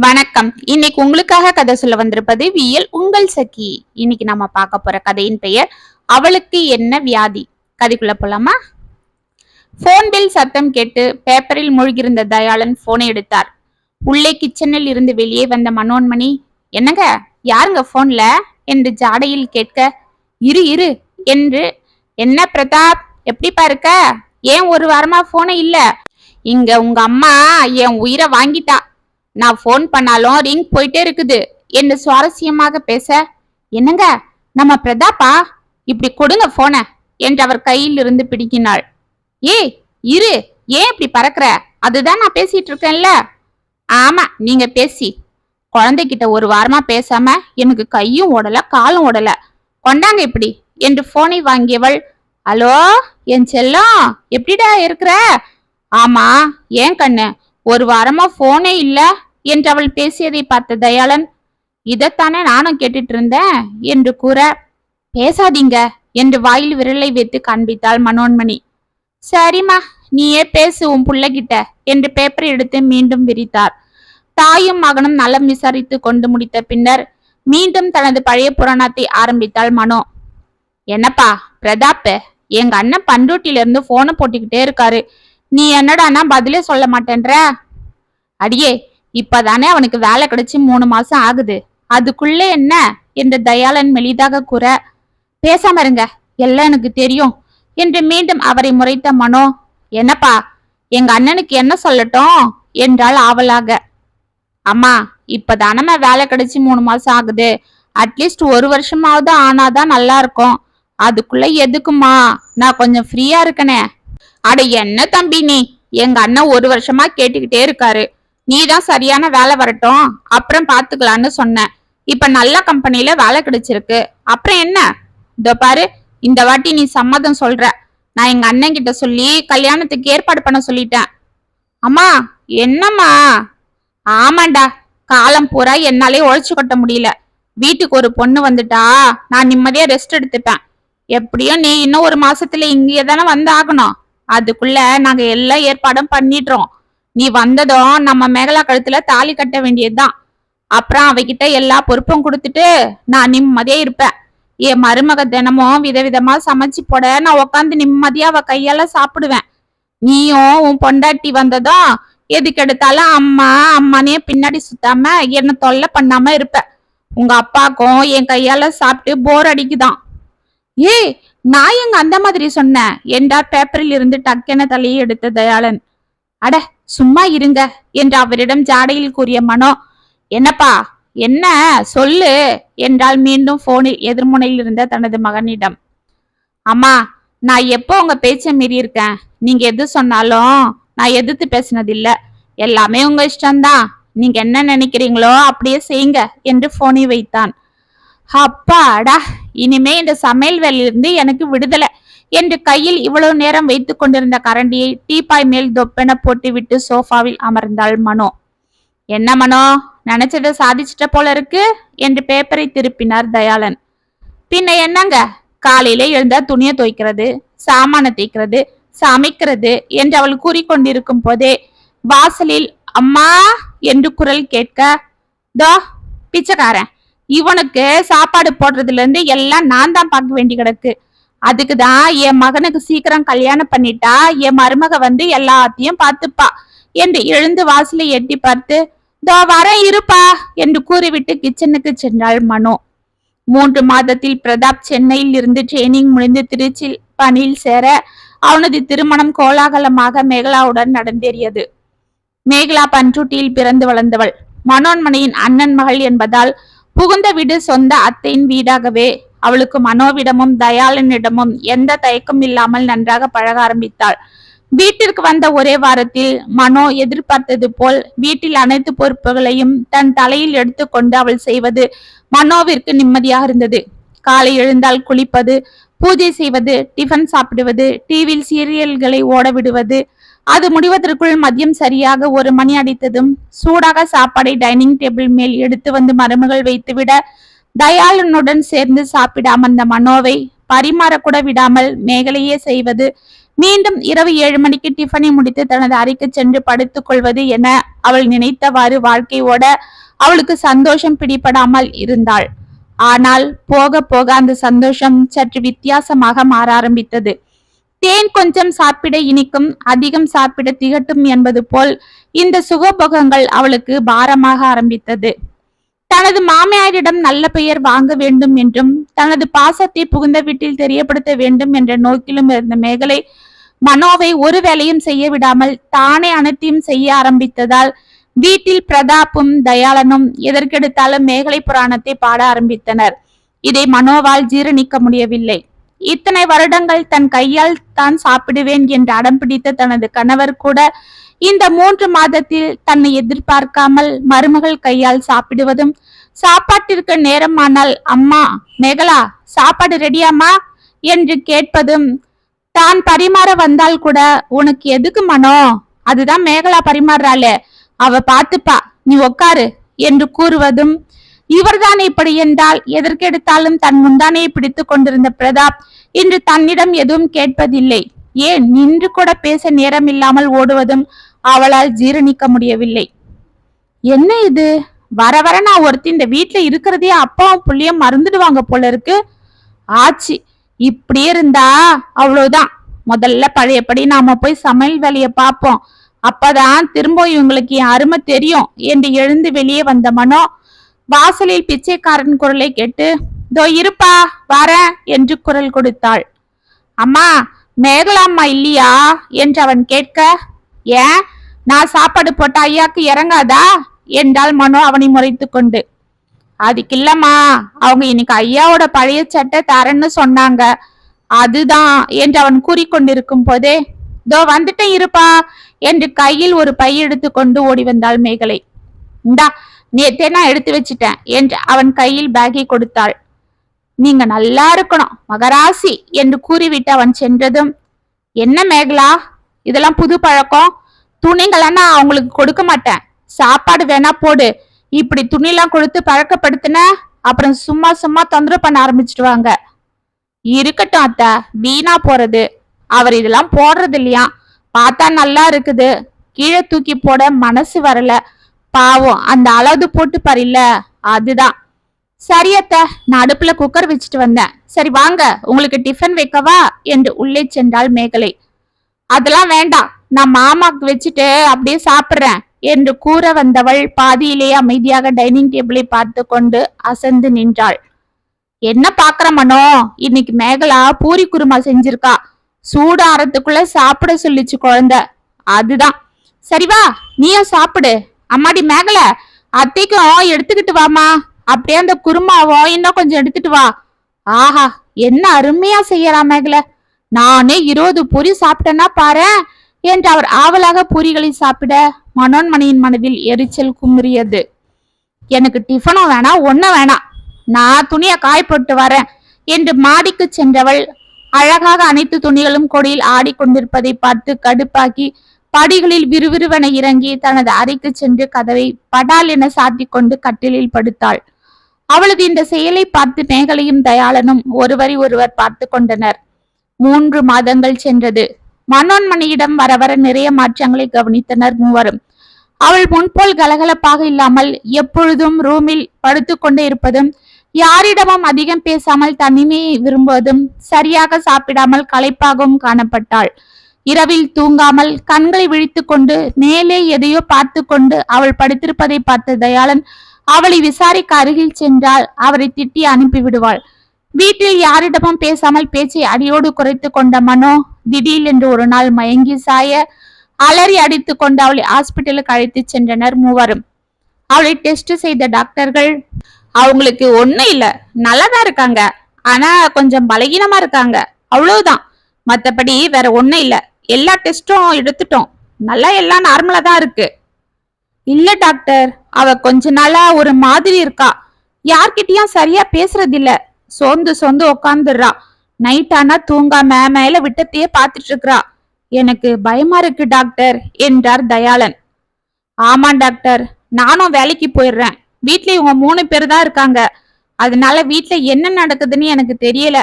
வணக்கம். இன்னைக்கு உங்களுக்காக கதை சொல்ல வந்திருப்பது வியல் உங்கள் சகி. இன்னைக்கு நம்ம பார்க்க போற கதையின் பெயர் அவளுக்கு என்ன வியாதி? கதைக்குள்ள போலாமா? போன் பில் சத்தம் கேட்டு பேப்பரில் மூழ்கியிருந்த தயாளன் போனை எடுத்தார். உள்ளே கிச்சனில் இருந்து வெளியே வந்த மனோன்மணி என்னங்க? யாருங்க போன்ல என்று ஜாடையில் கேட்க இரு இரு என்று என்ன பிரதாப்? எப்படிப்பா இருக்க? ஏன் ஒரு வாரமா போனே இல்ல? இங்க உங்க அம்மா என் உயிரை வாங்கிட்டா. நான் ஃபோன் பண்ணாலும் ரிங் போயிட்டே இருக்குது. என்று சுவாரஸ்யமாக பேச? என்னங்க? நம்ம பிரதாப்பா? இப்படி கொடுங்க போன என்று அவர் கையில் இருந்து பிடிக்கினாள் ஏய் இரு ஏன் இப்படி பறக்குற? அதுதான் நான் பேசிட்டு இருக்கேன்ல. ஆமா நீங்க பேசி. குழந்தைகிட்ட ஒரு வாரமா பேசாம எனக்கு கையும் ஓடல காலும் ஓடல. கொண்டாங்க இப்படி என்று போனை வாங்கியவள் ஹலோ என் செல்லம் எப்படிடா இருக்கிற? ஆமா ஏன் கண்ணு? ஒரு வாரமா போனே இல்ல என்று அவள் பேசியதை பார்த்த தயாளன் இதைத்தானே நானும் கேட்டுட்டு இருந்தேன் என்று கூற பேசாதீங்க என்று வாயில் விரலை வைத்து காண்பித்தாள் மனோன்மணி. சரிம்மா நீயே பேசு உன் பிள்ளைகிட்ட என்று பேப்பர் எடுத்து மீண்டும் விரித்தார் தாயும் மகனும் நலம் விசாரித்து கொண்டு முடித்த பின்னர் மீண்டும் தனது பழைய புராணத்தை ஆரம்பித்தாள் மனோ. என்னப்பா பிரதாப் எங்க அண்ணன் பண்ருட்டில இருந்து போனை போட்டுக்கிட்டே இருக்காரு. நீ என்னடானா பதிலே சொல்ல மாட்டேன்ற? அடியே இப்பதானே அவனுக்கு வேலை கிடைச்சி மூணு மாசம் ஆகுது. அதுக்குள்ளே என்ன? என்று தயாளன் மெலிதாக கூற பேசாம இருங்க எல்லாம் எனக்கு தெரியும் என்று மீண்டும் அவரை முறைத்த மனோ என்னப்பா எங்க அண்ணனுக்கு என்ன சொல்லட்டும்? என்றாள் ஆவலாக. அம்மா இப்பதானம்மா வேலை கிடைச்சி மூணு மாசம் ஆகுது. அட்லீஸ்ட் ஒரு வருஷமாவது ஆனாதான் நல்லா இருக்கும். அதுக்குள்ள எதுக்குமா நான் கொஞ்சம் ஃப்ரீயா இருக்கனே. அட என்ன தம்பி நீ? எங்க அண்ணன் ஒரு வருஷமா கேட்டுக்கிட்டே இருக்காரு. நீ தான் சரியான வேலை வரட்டும். அப்புறம் பாத்துக்கலான்னு சொன்னேன். இப்ப நல்ல கம்பெனில வேலை கிடைச்சிருக்கு. அப்புறம் என்ன? இதோ பாரு இந்த வாட்டி நீ சம்மதம் சொல்ற. நான் எங்க அண்ணன் கிட்ட சொல்லி கல்யாணத்துக்கு ஏற்பாடு பண்ண சொல்லிட்டேன். அம்மா என்னம்மா? ஆமாண்டா காலம் பூரா என்னாலே உழைச்சு கொட்ட முடியல. வீட்டுக்கு ஒரு பொண்ணு வந்துட்டா நான் நிம்மதியா ரெஸ்ட் எடுத்துப்பேன். எப்படியும் நீ இன்னும் ஒரு மாசத்துல இங்கேயே தானே வந்து ஆகணும். அதுக்குள்ள நாங்க எல்லா ஏற்பாடும் பண்ணிடுறோம். நீ வந்ததும் நம்ம மேகலா கழுத்துல தாலி கட்ட வேண்டியதுதான். அப்புறம் அவகிட்ட எல்லா பொறுப்பும் கொடுத்துட்டு நான் நிம்மதியா இருப்பேன். என் மருமக தினமும் விதவிதமா சமைச்சு போட நான் உக்காந்து நிம்மதியா அவ கையால சாப்பிடுவேன். நீயும் உன் பொண்டாட்டி வந்ததும் எதுக்கு எடுத்தாலும் அம்மா அம்மானே பின்னாடி சுத்தாம என்ன தொல்லை பண்ணாம இருப்ப. உங்க அப்பாக்கும் என் கையால சாப்பிட்டு போர் அடிக்குதான். ஏய் நான் எங்க அந்த மாதிரி சொன்னேன். என்றார் பேப்பரில் இருந்து டக்கென தலையை எடுத்த தயாளன். அட சும்மா இருங்க என்று அவரிடம் ஜாடையில் கூறிய மனோ என்னப்பா என்ன சொல்லு என்றால் மீண்டும் போனில் எதிர்முனையில் இருந்த தனது மகனிடம். அம்மா நான் எப்போ உங்க பேச்ச மீறி இருக்கேன்? நீங்க எது சொன்னாலும் நான் எதிர்த்து பேசினதில்ல. எல்லாமே உங்க இஷ்டம்தான். நீங்க என்ன நினைக்கிறீங்களோ அப்படியே செய்யுங்க என்று போனை வைத்தான். அப்பாடா இனிமே இந்த சமையல் வேலையிலிருந்து எனக்கு விடுதலை. என்று கையில் இவ்வளவு நேரம் வைத்துக் கொண்டிருந்த கரண்டியை டீப்பாய் மேல் தொப்பென போட்டுவிட்டு சோஃபாவில் அமர்ந்தாள் மனோ. என்ன மனோ நினைச்சதை சாதிச்சிட்ட போல இருக்கு? என்று பேப்பரை திருப்பினார் தயாளன். பின்ன என்னங்க? காலையில எழுந்தா துணியை துவைக்கிறது சாமான தேய்க்கிறது சமைக்கிறது என்று அவள் கூறிக்கொண்டிருக்கும் போதே வாசலில் அம்மா! என்று குரல் கேட்க தோ பிச்சைக்காரன் இவனுக்கு சாப்பாடு போடுறதுல இருந்து எல்லாம் நான் தான் பார்க்க வேண்டி கிடக்கு. அதுக்கு தான் என் மகனுக்கு சீக்கிரம் கல்யாணம் பண்ணிட்டா என் மருமக வந்து எல்லாத்தையும் பார்த்துப்பா என்று எழுந்து வாசலை எட்டி பார்த்து தோ வர இருப்பா என்று கூறிவிட்டு கிச்சனுக்கு சென்றாள் மனோ. மூன்று மாதத்தில் பிரதாப் சென்னையில் இருந்து ட்ரெயினிங் முடிந்து திருச்சி பணியில் சேர அவனது திருமணம் கோலாகலமாக மேகலாவுடன் நடந்தேறியது. மேகலா பன்ருட்டியில் பிறந்து வளர்ந்தவள். மனோன்மணியின் அண்ணன் மகள் என்பதால் புகுந்த வீடு சொந்த அத்தையின் வீடாகவே அவளுக்கு மனோவிடமும் தயாளனிடமும் எந்த தயக்கம் இல்லாமல் நன்றாக பழக ஆரம்பித்தாள். வீட்டிற்கு வந்த ஒரே வாரத்தில் மனோ எதிர்பார்த்தது போல் வீட்டில் அனைத்து பொறுப்புகளையும் தன் தலையில் எடுத்துக்கொண்டு அவள் செய்வது மனோவிற்கு நிம்மதியாக இருந்தது. காலை எழுந்தால் குளிப்பது பூஜை செய்வது டிஃபன் சாப்பிடுவது டிவியில் சீரியல்களை ஓட விடுவது அது முடிவதற்குள் மதியம் சரியாக ஒரு மணி அடித்ததும் சூடாக சாப்பாடை டைனிங் டேபிள் மேல் எடுத்து வந்து மருமகள் வைத்துவிட தயாளனுடன் சேர்ந்து சாப்பிட அமர்ந்த மனோவை பரிமாறக்கூட விடாமல் மேகலையே செய்வது மீண்டும் இரவு ஏழு மணிக்கு டிஃபனை முடித்து தனது அறைக்கு சென்று படுத்துக் கொள்வது என அவள் நினைத்தவாறு வாழ்க்கையோட அவளுக்கு சந்தோஷம் பிடிபடாமல் இருந்தாள். ஆனால் போக போக அந்த சந்தோஷம் சற்று வித்தியாசமாக மாற ஆரம்பித்தது. தேன் கொஞ்சம் சாப்பிட இனிக்கும் அதிகம் சாப்பிட திகட்டும் என்பது போல் இந்த சுகபோகங்கள் அவளுக்கு பாரமாக ஆரம்பித்தது. தனது மாமியாரிடம் நல்ல பெயர் வாங்க வேண்டும் என்றும் தனது பாசத்தை புகுந்த வீட்டில் தெரியப்படுத்த வேண்டும் என்ற நோக்கிலும் இருந்த மேகலை மனோவை ஒரு வேலையும் செய்ய விடாமல் தானே அனைத்தையும் செய்ய ஆரம்பித்ததால் வீட்டில் பிரதாப்பும் தயாளனும் எதற்கெடுத்தாலும் மேகலை புராணத்தை பாட ஆரம்பித்தனர். இதை மனோவால் ஜீரணிக்க முடியவில்லை. இத்தனை வருடங்கள் தன் கையால் தான் சாப்பிடுவேன் என்று அடம் பிடித்த தனது கணவர் கூட இந்த மூன்று மாதத்தில் தன்னை எதிர்பார்க்காமல் மருமகள் கையால் சாப்பிடுவதும் சாப்பாட்டிற்கு நேரமானால் அம்மா மேகலா சாப்பாடு ரெடியாமா என்று கேட்பதும் தான் பரிமாற வந்தால் கூட உனக்கு எதுக்கு மனோ? அதுதான் மேகலா பரிமாறுறாளே. அவ பாத்துப்பா நீ உக்காரு என்று கூறுவதும் இவர்தான் இப்படி என்றால் எதற்கெடுத்தாலும் தன் முந்தானையை பிடித்து கொண்டிருந்த பிரதாப் இன்று தன்னிடம் எதுவும் கேட்பதில்லை. ஏன்? நின்று கூட பேச நேரம் இல்லாமல் ஓடுவதும் அவளால் ஜீரணிக்க முடியவில்லை. என்ன இது? வர வர நான் ஒருத்தி இந்த வீட்டுல இருக்கிறதே அப்பாவும் புள்ளியும் மறந்துடுவாங்க போல இருக்கு. ஆச்சு இப்படியே இருந்தா அவ்வளவுதான். முதல்ல பழையபடி நாம போய் சமையல் வேலையை பார்ப்போம். அப்பதான் திரும்ப இவங்களுக்கு என் அருமை தெரியும். என்று எழுந்து வெளியே வந்த மனோ வாசலில் பிச்சைக்காரன் குரலை கேட்டு தோ இருப்பா வரேன் என்று குரல் கொடுத்தாள். அம்மா மேகலாம்மா இல்லையா? என்று அவன் கேட்க ஏன்? நான் சாப்பாடு போட்ட ஐயாக்கு இறங்காதா? என்றாள் மனோ அவனை முறைத்து கொண்டு. அதுக்கு இல்லம்மா அவங்க இன்னைக்கு ஐயாவோட பழைய சட்டை தரேன்னு சொன்னாங்க. அதுதான் என்று அவன் கூறிக்கொண்டிருக்கும் போதே தோ வந்துட்டேன் இருப்பா என்று கையில் ஒரு பை எடுத்துக்கொண்டு ஓடி வந்தாள் மேகலை. இந்தா நேத்தே நான் எடுத்து வச்சிட்டேன். என்று அவன் கையில் பேக்கை கொடுத்தாள். நீங்க நல்லா இருக்கணும் மகராசி என்று கூறிவிட்டு அவன் சென்றதும் என்ன மேகலா இதெல்லாம் புது பழக்கம்? துணிங்களாம் நான் அவங்களுக்கு கொடுக்க மாட்டேன். சாப்பாடு வேணா போடு. இப்படி துணிலாம் கொடுத்து பழக்கப்படுத்தின அப்புறம் சும்மா சும்மா தொந்தரவு பண்ண ஆரம்பிச்சிடுவாங்க. இருக்கட்டும் அத்தா வீணா போறது. அவர் இதெல்லாம் போடுறது இல்லையா? பார்த்தா நல்லா இருக்குது. கீழே தூக்கி போட மனசு வரல. பாவம் அந்த அளவு போட்டு பாருல்ல அதுதான். சரியத்த நான் அடுப்புல குக்கர் வச்சுட்டு வந்தேன். சரி வாங்க. உங்களுக்கு டிஃபன் வைக்கவா? என்று உள்ளே சென்றாள் மேகலை. அதெல்லாம் வேண்டாம். நான் மாமாக்கு வச்சுட்டு அப்படியே சாப்பிட்றேன் என்று கூற வந்தவள் பாதியிலேயே அமைதியாக டைனிங் டேபிளை பார்த்து கொண்டு அசந்து நின்றாள். என்ன பாக்குற மனோ? இன்னைக்கு மேகலா பூரி குருமா செஞ்சிருக்கா. சூடாறதுக்குள்ள சாப்பிட சொல்லிச்சு குழந்த. அதுதான். சரி வா நீயும் சாப்பிடு. அம்மாடி மேகல அத்தைக்கும் எடுத்துக்கிட்டு வாமா அப்படியே அந்த குருமாவும் இன்னும் கொஞ்சம் எடுத்துட்டு வா. ஆஹா என்ன அருமையா செய்யறா மேகல. நானே இருபது பொரி சாப்பிட்டேன்னா பாரேன் என்று அவர் ஆவலாக பூரிகளை சாப்பிட மனோன்மணியின் மனதில் எரிச்சல் குமுறியது. எனக்கு டிஃபனும் வேணாம் ஒன்னும் வேணாம். நான் துணியை காய போட்டு வரேன் என்று மாடிக்கு சென்றவள் அழகாக அனைத்து துணிகளும் கொடியில் ஆடிக்கொண்டிருப்பதை பார்த்து கடுப்பாக்கி படிகளில் விறுவிறுவென இறங்கி தனது அறைக்கு சென்று கதவை படால் என சாத்தி கொண்டு கட்டிலில் படுத்தாள். அவளது இந்த செயலை பார்த்து மேகலையும் தயாளனும் ஒருவரை ஒருவர் பார்த்து கொண்டனர். மூன்று மாதங்கள் சென்றது. மனோன்மணியிடம் வர வர நிறைய மாற்றங்களை கவனித்தனர் மூவரும். அவள் முன்போல் கலகலப்பாக இல்லாமல் எப்பொழுதும் ரூமில் படுத்துக்கொண்டே இருப்பதும் யாரிடமும் அதிகம் பேசாமல் தனிமையை விரும்புவதும் சரியாக சாப்பிடாமல் களைப்பாகவும் காணப்பட்டாள். இரவில் தூங்காமல் கண்களை விழித்து கொண்டு மேலே எதையோ பார்த்து கொண்டு அவள் படுத்திருப்பதை பார்த்த தயாளன் அவளை விசாரிக்க அருகில் சென்றால் அவரை திட்டி அனுப்பிவிடுவாள் வீட்டில் யாரிடமும் பேசாமல் பேச்சை அடியோடு குறைத்து கொண்ட மனோ திடீரென்று ஒரு நாள் மயங்கி சாய அலறி அடித்து கொண்டு அவளை ஹாஸ்பிட்டலுக்கு அழைத்து சென்றனர் மூவரும். அவளை டெஸ்ட் செய்த டாக்டர்கள் அவங்களுக்கு ஒன்றும் இல்ல நல்லாதான் இருக்காங்க. ஆனா கொஞ்சம் பலகீனமா இருக்காங்க. அவ்வளவுதான். மற்றபடி வேற ஒன்றும் இல்லை. எல்லா டெஸ்ட்டும் எடுத்துட்டோம். நல்லா எல்லாம் நார்மலாக தான் இருக்கு. இல்லை டாக்டர் அவ கொஞ்ச நாளா ஒரு மாதிரி இருக்கா. யார்கிட்டயும் சரியா பேசுறது இல்ல. சோர்ந்து சோர்ந்து உக்காந்துடுறா. நைட் ஆனா தூங்காம மேல விட்டத்தையே பாத்துட்டு இருக்கறா. எனக்கு பயமா இருக்கு டாக்டர் என்றார் தயாளன். ஆமா டாக்டர் நானும் வேலைக்கு போயிடுறேன். வீட்ல இவங்க மூணு பேர் தான் இருக்காங்க. அதனால வீட்ல என்ன நடக்குதுன்னு எனக்கு தெரியல.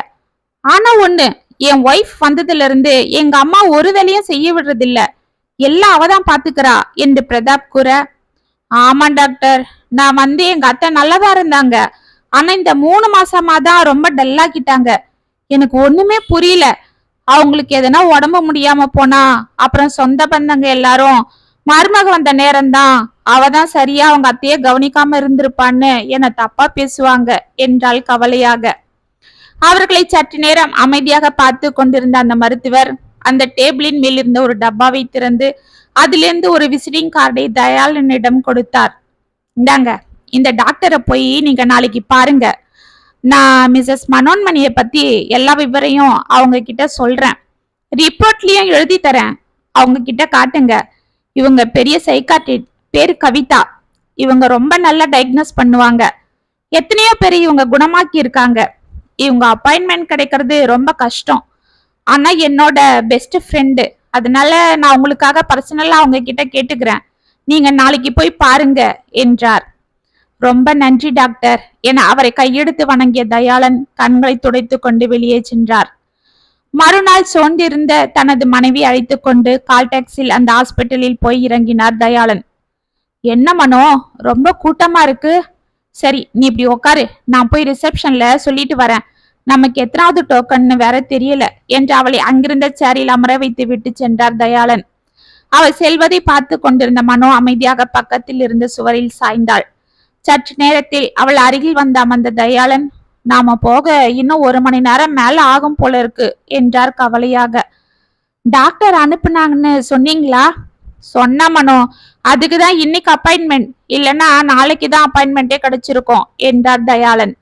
ஆனா ஒண்ணு என் ஒய்ஃப் வந்ததுல இருந்து எங்க அம்மா ஒரு வேலையும் செய்ய விடுறதில்ல. எல்லாம் அவதான் பாத்துக்கிறா என்று பிரதாப் கூற ஆமா டாக்டர் நான் வந்து எங்க அத்தை நல்லதா இருந்தாங்க. ஆனா இந்த மூணு மாசமா தான் ரொம்ப டல்லாக்கிட்டாங்க எனக்கு ஒண்ணுமே புரியல. அவங்களுக்கு எதனா உடம்பு முடியாம போனா அப்புறம் சொந்த பந்தங்க எல்லாரும் மருமக வந்த நேரம்தான் அவ தான் சரியா அவங்க அத்தைய கவனிக்காம இருந்திருப்பான்னு என்ன தப்பா பேசுவாங்க என்றால் கவலையாக. அவர்களை சற்று நேரம் அமைதியாக பார்த்து கொண்டிருந்த அந்த மருத்துவர் அந்த டேபிளின் மேல் இருந்த ஒரு டப்பாவை திறந்து அதிலிருந்து ஒரு விசிட்டிங் கார்டை தயாளனிடம் கொடுத்தார். இந்தாங்க இந்த டாக்டரை போய் நீங்க நாளைக்கு பாருங்க. நான் மிஸ்ஸஸ் மனோன்மணியை பத்தி எல்லா விவரையும் அவங்க கிட்ட சொல்றேன். ரிப்போர்ட்லயும் எழுதி தரேன். அவங்க கிட்ட காட்டுங்க. இவங்க பெரிய சைக்காட்ரிட் பேர் கவிதா. இவங்க ரொம்ப நல்லா டயக்னோஸ் பண்ணுவாங்க. எத்தனையோ பேர் இவங்க குணமாக்கி இருக்காங்க இவங்க அப்பாயின்மெண்ட் கிடைக்கிறது ரொம்ப கஷ்டம். ஆனா என்னோட பெஸ்ட் ஃப்ரெண்டு அதனால நான் உங்களுக்காக பர்சனலா அவங்க கிட்ட கேட்டுக்கிறேன். நீங்க நாளைக்கு போய் பாருங்க என்றார். ரொம்ப நன்றி டாக்டர். என அவரை கையெடுத்து வணங்கிய தயாளன் கண்களை துடைத்து கொண்டு வெளியே சென்றார். மறுநாள் சோர்ந்திருந்த தனது மனைவி அழைத்து கொண்டு கால் டாக்ஸில் அந்த ஹாஸ்பிட்டலில் போய் இறங்கினார் தயாளன். என்ன மனோ? ரொம்ப கூட்டமா இருக்கு. சரி நீ இப்படி உக்காரு. நான் போய் ரிசப்ஷன்ல சொல்லிட்டு வரேன். நமக்கு எத்தனாவது டோக்கன்னு வேற தெரியல என்று அவளை அங்கிருந்த சேரில் அமர வைத்து விட்டு சென்றார் தயாளன். அவள் செல்வதை பார்த்து கொண்டிருந்த மனோ அமைதியாக பக்கத்தில் இருந்த சுவரில் சாய்ந்தாள். சற்று நேரத்தில் அவள் அருகில் வந்த அமர்ந்த தயாளன் நாம போக இன்னும் ஒரு மணி நேரம் மேல ஆகும் போல இருக்கு என்றார் கவலையாக. டாக்டர் அனுப்புனாங்கன்னு சொன்னீங்களா? சொன்ன மனோ அதுக்கு தான் இன்னைக்கு அப்பாயின்மெண்ட் இல்லைன்னா நாளைக்கு தான் அப்பாயின்மெண்ட்டே கிடைச்சிருக்கோம் என்றார் தயாளன்.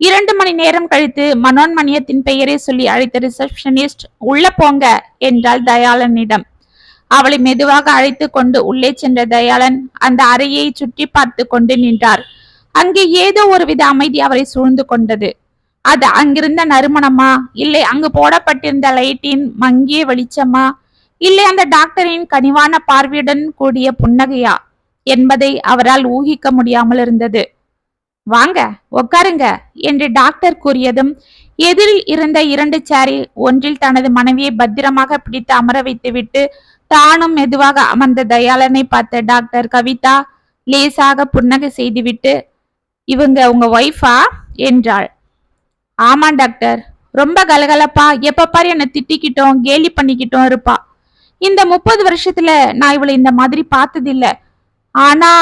இரண்டு மணி நேரம் கழித்து மனோன்மணியத்தின் பெயரை சொல்லி அழைத்த ரிசப்ஷனிஸ்ட் உள்ள போங்க என்றாள் தயாளனிடம். அவளை மெதுவாக அழைத்து கொண்டு உள்ளே சென்ற தயாளன் அந்த அறையை சுற்றி பார்த்து கொண்டு நின்றார். அங்கே ஏதோ ஒரு வித அமைதி அவரை சூழ்ந்து கொண்டது. அது அங்கிருந்த நறுமணமா? இல்லை அங்கு போடப்பட்டிருந்த லைட்டின் மங்கிய வெளிச்சமா? இல்லை அந்த டாக்டரின் கனிவான பார்வையுடன் கூடிய புன்னகையா? என்பதை அவரால் ஊகிக்க முடியாமல் இருந்தது. வாங்க உட்காருங்க என்று டாக்டர் கூறியதும் எதிரில் இருந்த இரண்டு சேரில் ஒன்றில் தனது மனைவியை பத்திரமாக பிடித்து அமர வைத்துவிட்டு தானும் மெதுவாக அமர்ந்த தயாளனை பார்த்த டாக்டர் கவிதா லேசாக புன்னகை செய்துவிட்டு இவங்க உங்க ஒய்ஃபா என்றாள். ஆமா டாக்டர். ரொம்ப கலகலப்பா. எப்ப பாரு என்னை திட்டிக்கிட்டோம் கேலி பண்ணிக்கிட்டோம் இருப்பா. இந்த முப்பது வருஷத்துல நான் இவளை இந்த மாதிரி பார்த்ததில்ல. ஆனா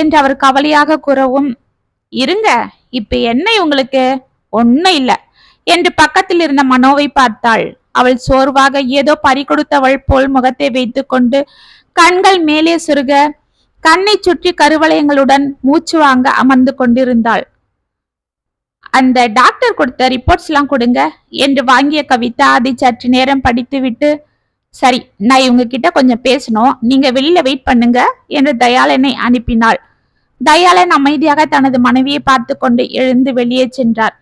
என்று அவர் கவலையாக கூறவும் இருங்க இப்ப என்ன உங்களுக்கு ஒன்னும் இல்ல. என்று பக்கத்தில் இருந்த மனோவை பார்த்தாள். அவள் சோர்வாக ஏதோ பறி கொடுத்தவள் போல் முகத்தை வைத்து கொண்டு கண்கள் மேலே சுருக கண்ணை சுற்றி கருவளையங்களுடன் மூச்சு வாங்க அமர்ந்து கொண்டிருந்தாள். அந்த டாக்டர் கொடுத்த ரிப்போர்ட்ஸ் எல்லாம் கொடுங்க என்று வாங்கிய கவிதா அதை சற்று நேரம் படித்துவிட்டு சரி நான் இவங்க கிட்ட கொஞ்சம் பேசணும். நீங்க வெளியில வெயிட் பண்ணுங்க. என்று தயாளனை அனுப்பினாள். தயாளன் அமைதியாக தனது மனைவியை பார்த்து கொண்டு எழுந்து வெளியே சென்றார்.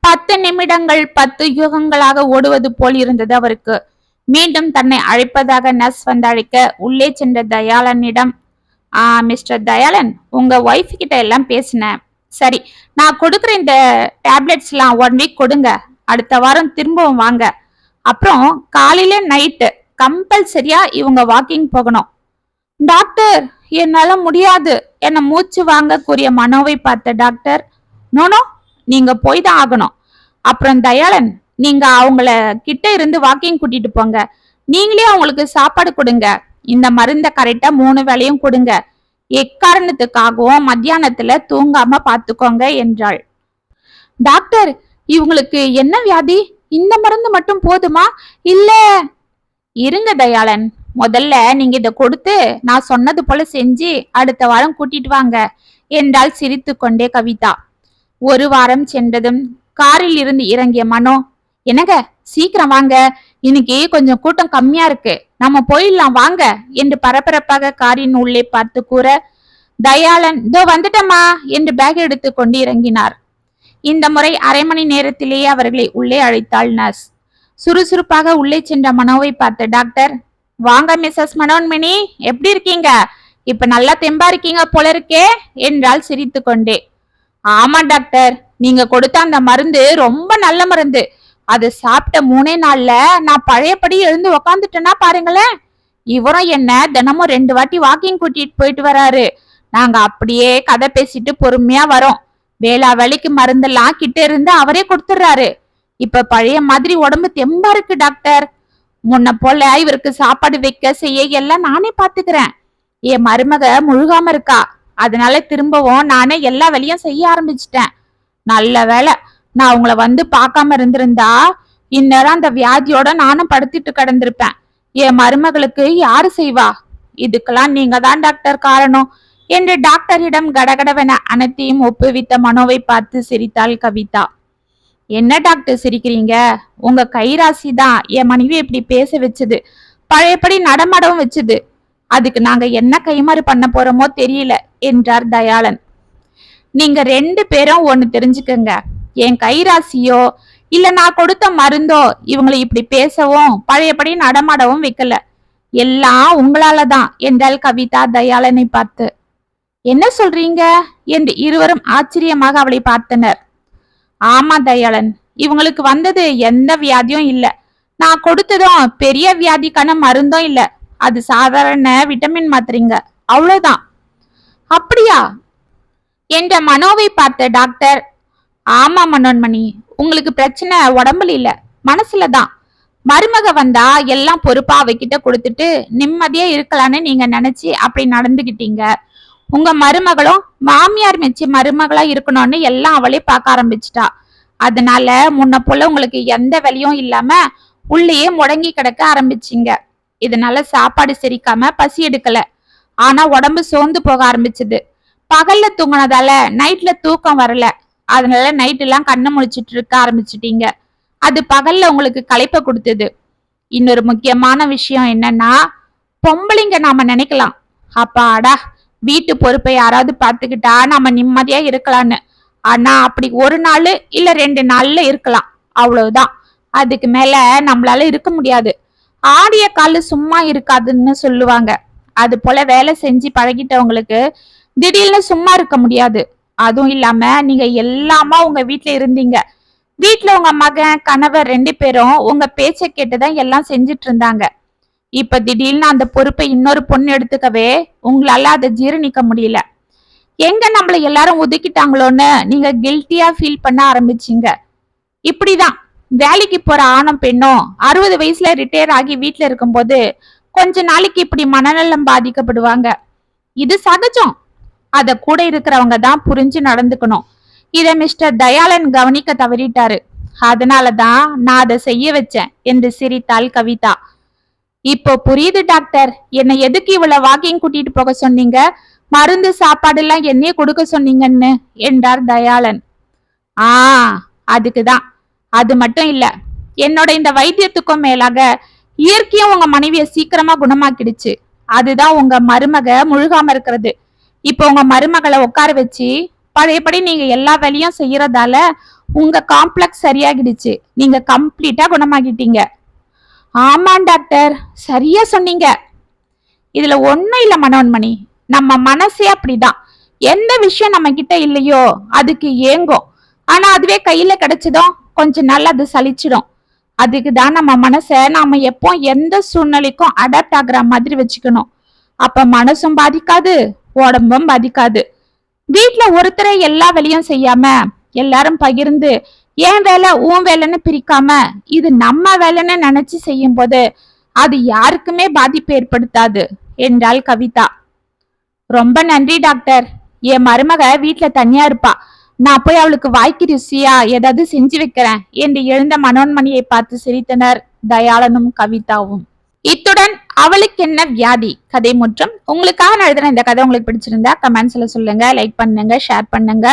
பத்து நிமிடங்கள் பத்து யுகங்களாக ஓடுவது போல் இருந்தது அவருக்கு. மீண்டும் தன்னை அழைப்பதாக நர்ஸ் வந்து அழைக்க உள்ளே சென்ற தயாளனிடம் ஆ மிஸ்டர் தயாளன் உங்க ஒய்ஃப் கிட்ட எல்லாம் பேசினேன். சரி நான் கொடுக்குற இந்த டேப்லெட்ஸ்லாம் ஒன் வீக் கொடுங்க. அடுத்த வாரம் திரும்பவும் வாங்க. அப்புறம் காலையில நைட்டு கம்பல்சரியா இவங்க வாக்கிங் போகணும். டாக்டர் என்னால முடியாது. என மூச்சு வாங்கக்கூடிய மனோவை பார்த்த டாக்டர் நோனோ நீங்க போய் தான் ஆகணும். அப்புறம் தயாளன் நீங்க அவங்கள கிட்ட இருந்து வாக்கிங் கூட்டிட்டு போங்க. நீங்களே அவங்களுக்கு சாப்பாடு கொடுங்க. இந்த மருந்த கரெக்டா மூணு வேலையும் கொடுங்க. எக்காரணத்துக்காகவும் மத்தியானத்துல தூங்காம பாத்துக்கோங்க என்றாள். டாக்டர் இவங்களுக்கு என்ன வியாதி? இந்த மருந்து மட்டும் போதுமா? இல்ல இருங்க தயாளன். முதல்ல நீங்க இத கொடுத்து நான் சொன்னது போல செஞ்சு அடுத்த வாரம் கூட்டிட்டு வாங்க என்றால் சிரித்து கொண்டே கவிதா. ஒரு வாரம் சென்றதும் காரில் இருந்து இறங்கிய மனோ என்னங்க? சீக்கிரம் வாங்க. இன்னைக்கு கொஞ்சம் கூட்டம் கம்மியா இருக்கு. நம்ம போயிடலாம் வாங்க என்று பரபரப்பாக காரின் உள்ளே பார்த்து கூற தயாளன் இதோ வந்துட்டம்மா என்று பேக் எடுத்து கொண்டு இறங்கினார். இந்த முறை அரை மணி நேரத்திலேயே அவர்களை உள்ளே அழைத்தாள் நர்ஸ். சுறுசுறுப்பாக உள்ளே சென்ற மனோவை பார்த்த டாக்டர் வாங்க மிஸ்ஸஸ் மனோன்மணி எப்படி இருக்கீங்க? இப்ப நல்லா தெம்பா இருக்கீங்க போல இருக்கே என்றால் சிரித்து கொண்டே ஆமா டாக்டர் நீங்க கொடுத்த அந்த மருந்து ரொம்ப நல்ல மருந்து. அது சாப்பிட்ட மூணே நாள்ல நான் பழையபடி எழுந்து உக்காந்துட்டேன்னா பாருங்களேன். இவரும் என்ன தினமும் ரெண்டு வாட்டி வாக்கிங் கூட்டிட்டு போயிட்டு வராரு. நாங்க அப்படியே கதை பேசிட்டு பொறுமையா வரோம். வேளா வேலைக்கு மருந்தெல்லாம் கிட்ட இருந்து அவரே கொடுத்துடுறாரு. இப்ப பழைய மாதிரி உடம்பு தெம்பா இருக்கு டாக்டர். முன்ன போல இவருக்கு சாப்பாடு வைக்க செய்ய எல்லாம் நானே பாத்துக்கிறேன். என் மருமக முழுகாம இருக்கா. அதனால திரும்பவும் நானே எல்லா வேலையும் செய்ய ஆரம்பிச்சிட்டேன். நல்ல வேலை நான் உங்களை வந்து பார்க்காம இருந்திருந்தா இந்நேரம் அந்த வியாதியோட நானும் படுத்திட்டு கிடந்திருப்பேன். என் மருமகளுக்கு யாரு செய்வா? இதுக்கெல்லாம் நீங்க தான் டாக்டர் காரணம். என்று டாக்டரிடம் கடகடவென அனைத்தையும் ஒப்புவித்த மனோவை பார்த்து சிரித்தாள் கவிதா. என்ன டாக்டர் சிரிக்கிறீங்க? உங்க கைராசி தான் என் மனைவி இப்படி பேச வச்சது. பழையபடி நடமாடவும் வச்சது. அதுக்கு நாங்க என்ன கைமாறு பண்ண போறோமோ தெரியல என்றார் தயாளன். நீங்க ரெண்டு பேரும் ஒன்னு தெரிஞ்சுக்கங்க. என் கைராசியோ இல்ல நான் கொடுத்த மருந்தோ இவங்களை இப்படி பேசவும் பழையபடி நடமாடவும் வைக்கல. எல்லாம் உங்களாலதான் என்றாள் கவிதா தயாளனை பார்த்து. என்ன சொல்றீங்க? என்று இருவரும் ஆச்சரியமாக அவளை பார்த்தனர். ஆமா தயாளன். இவங்களுக்கு வந்தது எந்த வியாதியும் இல்ல. நான் கொடுத்ததும் பெரிய வியாதிக்கான மருந்தும் இல்ல. அது சாதாரண விட்டமின் மாத்திரைங்க. அவ்வளவுதான். அப்படியா? என்ற மனோவை பார்த்த டாக்டர் ஆமா மனோன்மணி உங்களுக்கு பிரச்சனை உடம்புல இல்ல. மனசுல தான். மருமக வந்தா எல்லாம் பொறுப்பா அவகிட்ட கொடுத்துட்டு நிம்மதியா இருக்கலாம்னு நீங்க நினைச்சு அப்படி நடந்துகிட்டீங்க. உங்க மருமகளும் மாமியார் மெச்சி மருமகளா இருக்கணும்னு எல்லாம் அவளே பார்க்க ஆரம்பிச்சிட்டா. அதனால முன்ன போல உங்களுக்கு எந்த வேலையும் இல்லாம உள்ளேயே முடங்கி கிடக்க ஆரம்பிச்சிங்க. இதனால சாப்பாடு செரிக்காம பசி எடுக்கல. ஆனா உடம்பு சோர்ந்து போக ஆரம்பிச்சது. பகல்ல தூங்கினதால நைட்ல தூக்கம் வரல. அதனால நைட் எல்லாம் கண்ணை முழிச்சிட்டு இருக்க ஆரம்பிச்சிட்டீங்க. அது பகல்ல உங்களுக்கு களைப்பை கொடுத்தது. இன்னொரு முக்கியமான விஷயம் என்னன்னா பொம்பளைங்க நாம நினைக்கலாம். அப்பாடா வீட்டு பொறுப்பை யாராவது பார்த்துக்கிட்டா நம்ம நிம்மதியா இருக்கலாம்னு. ஆனா அப்படி ஒரு நாள் இல்ல ரெண்டு நாள்ல இருக்கலாம். அவ்வளவுதான். அதுக்கு மேல நம்மளால இருக்க முடியாது. ஆடிய காலு சும்மா இருக்காதுன்னு சொல்லுவாங்க. அது போல வேலை செஞ்சு பழகிட்டவங்களுக்கு திடீர்னு சும்மா இருக்க முடியாது. அதுவும் இல்லாம நீங்க எல்லாமா உங்க வீட்டுல இருந்தீங்க. வீட்டுல உங்க மகன் கணவர் ரெண்டு பேரும் உங்க பேச்சை கேட்டுதான் எல்லாம் செஞ்சிட்டு இருந்தாங்க. இப்ப திடீர்னு அந்த பொறுப்பை இன்னொரு பொண்ணு எடுத்துக்கவே உங்களால அதை ஜீரணிக்க முடியல. எங்க நம்மள எல்லாரும் ஒதுக்கிட்டாங்களோன்னு நீங்க கில்ட்டியா ஃபீல் பண்ண ஆரம்பிச்சீங்க. இப்படிதான். வேலைக்கு போற ஆணும் பெண்ணும் அறுபது வயசுல ரிட்டையர் ஆகி வீட்டுல இருக்கும்போது கொஞ்ச நாளைக்கு இப்படி மனநலம் பாதிக்கப்படுவாங்க. இது சகஜம். அத கூட இருக்கிறவங்க தான் புரிஞ்சு நடந்துக்கணும். இத மிஸ்டர் தயாளன் கவனிக்க தவறிட்டாரு. அதனாலதான் நான் அதை செய்ய வச்சேன் என்று சிரித்தாள் கவிதா. இப்போ புரியுது டாக்டர். என்னை எதுக்கு இவ்வளவு வாக்கிங் கூட்டிட்டு போக சொன்னீங்க? மருந்து சாப்பாடு எல்லாம் என்னையே கொடுக்க சொன்னீங்கன்னு என்றார் தயாளன். ஆ அதுக்குதான். அது மட்டும் இல்ல என்னோட இந்த வைத்தியத்துக்கும் மேலாக இயற்கையும் உங்க மனைவிய சீக்கிரமா குணமாக்கிடுச்சு. அதுதான் உங்க மருமக முழுகாம இருக்கிறது. இப்போ உங்க மருமகளை உட்கார வச்சு பழையபடி நீங்க எல்லா வேலையும் செய்யறதால உங்க காம்ப்ளெக்ஸ் சரியாகிடுச்சு. நீங்க கம்ப்ளீட்டா குணமாகிட்டீங்க. ஆமாம் டாக்டர். சரியா சொன்னீங்க. இதுல ஒண்ணும் இல்ல மனோன்மணி. நம்ம மனசே அப்படிதான். எந்த விஷயம் நம்ம கிட்ட இல்லையோ அதுக்கு ஏங்கும். ஆனா அதுவே கையில கிடைச்சதும் கொஞ்ச நாள் அது சலிச்சிடும். அதுக்கு தான் நம்ம மனசை நாம எப்போ எந்த சூழ்நிலைக்கும் அடாப்ட் ஆகுற மாதிரி வச்சுக்கணும். அப்ப மனசும் பாதிக்காது உடம்பும் பாதிக்காது. வீட்டுல ஒருத்தரை எல்லா வேலையும் செய்யாம எல்லாரும் பகிர்ந்து ஏன் வேலை உன் வேலைன்னு பிரிக்காம இது நம்ம வேலைன்னு நினைச்சு செய்யும் போது அது யாருக்குமே பாதிப்பு ஏற்படுத்தாது என்றாள் கவிதா. ரொம்ப நன்றி டாக்டர். என் மருமக வீட்டுல தனியா இருப்பா. நான் போய் அவளுக்கு வாய்க்கு ருசியா ஏதாவது செஞ்சு வைக்கிறேன் என்று எழுந்த மனோன்மணியை பார்த்து சிரித்தனர் தயாளனும் கவிதாவும். இத்துடன் அவளுக்கு என்ன வியாதி? கதை முற்றம். உங்களுக்காக நான் எழுதின இந்த கதை உங்களுக்கு பிடிச்சிருந்தா கமெண்ட்ஸ்ல சொல்லுங்க லைக் பண்ணுங்க ஷேர் பண்ணுங்க.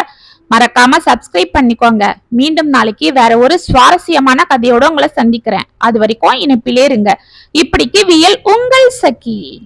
மறக்காம சப்ஸ்கிரைப் பண்ணிக்கோங்க. மீண்டும் நாளைக்கு வேற ஒரு சுவாரஸ்யமான கதையோட உங்களை சந்திக்கிறேன். அது வரைக்கும் இணைப்பிலே இருங்க. இப்படிக்கு வியல் உங்கள் சகி.